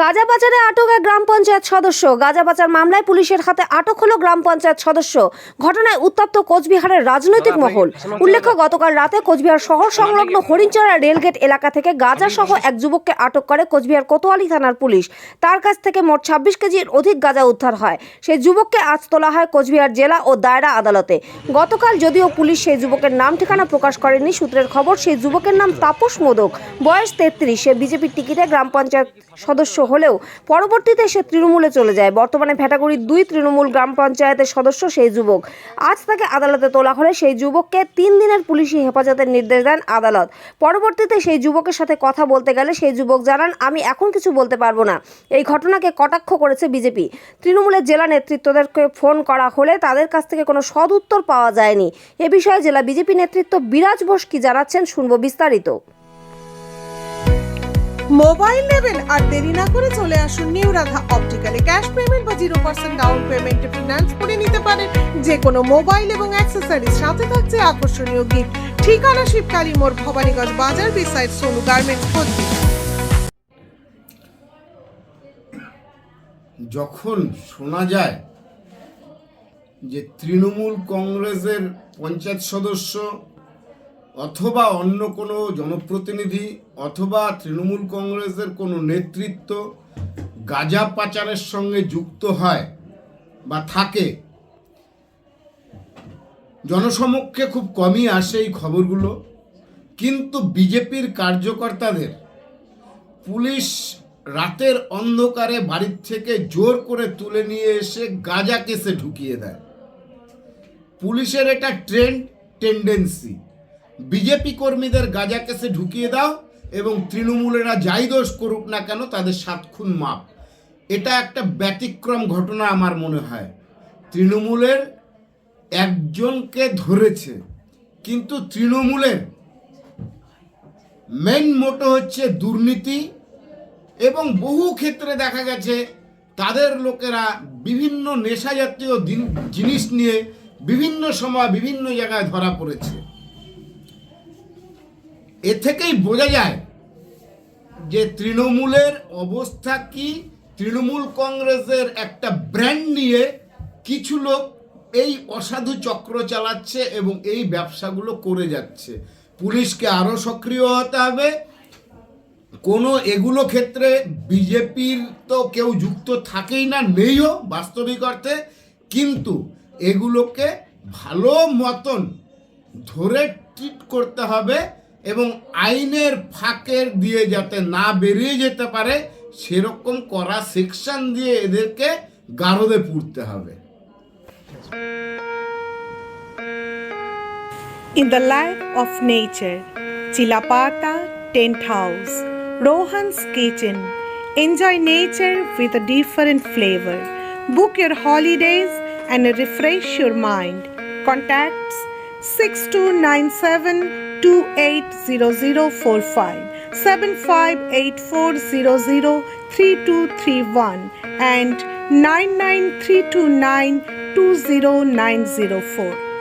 গাঁজা পাচারে আটক এক গ্রাম পঞ্চায়েত সদস্য। গাঁজা পাচার মামলায় পুলিশের হাতে আটক হলো গ্রাম পঞ্চায়েত সদস্য। ঘটনায় উত্তপ্ত কোচবিহারের রাজনৈতিক মহল। উল্লেখ্য গতকাল রাতে কোচবিহার শহর সংলগ্ন হরিণচড়া রেলগেট এলাকা থেকে গাঁজা সহ এক যুবককে আটক করে কোচবিহার কোতোয়ালি থানার পুলিশ। তার কাছ থেকে মোট ছাব্বিশ কেজির অধিক গাঁজা উদ্ধার হয়। সেই যুবককে আজ তোলা হয় কোচবিহার জেলা ও দায়রা আদালতে। গতকাল যদিও পুলিশ সেই যুবকের নাম ঠিকানা প্রকাশ করেনি সূত্রের খবর সেই যুবকের নাম তাপস মোদক। বয়স তেত্রিশ। সে বিজেপির টিকিটে গ্রাম পঞ্চায়েত সদস্য হলেও পরবর্তীতে সে তৃণমূলে চলে যায়। বর্তমানে ভেটাগুড়ির দুই তৃণমূল গ্রাম পঞ্চায়েতের সদস্য সেই যুবক। আজ তাকে আদালতে তোলা হলে সেই যুবককে তিন দিনের পুলিশি হেফাজতের নির্দেশ দেন আদালত। পরবর্তীতে সেই যুবকের সাথে কথা বলতে গেলে সেই যুবক জানান, আমি এখন কিছু বলতে পারব না। এই ঘটনাকে কটাক্ষ করেছে বিজেপি। তৃণমূলের জেলা নেতৃত্বদেরকে ফোন করা হলে তাদের কাছ থেকে কোনো সদ উত্তর পাওয়া যায়নি। এ বিষয়ে জেলা বিজেপি নেতৃত্ব বিরাজ বোস কি জানাচ্ছেন শুনব বিস্তারিত। মোবাইল নেবেন আর দেরি না করে চলে আসুন নিউ রাধা অপটিক্যালে। ক্যাশ পেমেন্ট বা জিরো পার্সেন্ট ডাউন পেমেন্টে ফিনান্স করে নিতে পারেন। যে কোনো মোবাইল এবং অ্যাক্সেসরিজ সাথে থাকছে আকর্ষণীয় গিফট ঠিকানা শিবকালী মোড়, ভবানীগঞ্জ বাজার বিসাইড সোনু গার্মেন্টস কোচবিহার যখন শোনা যায় যে তৃণমূল কংগ্রেসের পঞ্চায়েত সদস্য অথবা অন্য কোনো জনপ্রতিনিধি অথবা তৃণমূল কংগ্রেসের কোনো নেতৃত্ব গাঁজা পাচারের সঙ্গে যুক্ত হয় বা থাকে, জনসমক্ষে খুব কমই আসে এই খবরগুলো। কিন্তু বিজেপির কার্যকর্তাদের পুলিশ রাতের অন্ধকারে বাড়ির থেকে জোর করে তুলে নিয়ে এসে গাঁজা কেসে ঢুকিয়ে দেয়। পুলিশের এটা ট্রেন্ড টেন্ডেন্সি। বিজেপি কর্মীদের গাঁজা কেসে ঢুকিয়ে দাও এবং তৃণমূলেরা যাই দোষ করুক না কেন তাদের সাত খুন মাপ। এটা একটা ব্যতিক্রম ঘটনা আমার মনে হয়। তৃণমূলের একজনকে ধরেছে, কিন্তু তৃণমূলের মেন মোটো হচ্ছে দুর্নীতি এবং বহু ক্ষেত্রে দেখা গেছে তাদের লোকেরা বিভিন্ন নেশা জাতীয় জিনিস নিয়ে বিভিন্ন সময় বিভিন্ন জায়গায় ধরা পড়েছে। এ থেকেই বোঝা যায় যে তৃণমূলের অবস্থা কি। তৃণমূল কংগ্রেসের একটা ব্র্যান্ড নিয়ে কিছু লোক এই অসাধু চক্র চালাচ্ছে এবং এই ব্যবসাগুলো করে যাচ্ছে। পুলিশকে আরও সক্রিয় হতে হবে। কোনো এগুলো ক্ষেত্রে বিজেপির তো কেউ যুক্ত থাকেই না, নেইও বাস্তবিক অর্থে। কিন্তু এগুলোকে ভালো মতন ধরে ট্রিট করতে হবে। এবং আইনের ফাঁকের দিয়ে যাতে না বেরিয়ে যেতে পারে সেরকম করা সেকশন দিয়ে এদেরকে গারদে পুড়তে হবে In the life of nature, Chilapata Tent House, Rohan's Kitchen. Enjoy nature with a different flavor. Book your holidays and refresh your mind. Contacts 6297 280045 7584003231 and 99329 20904.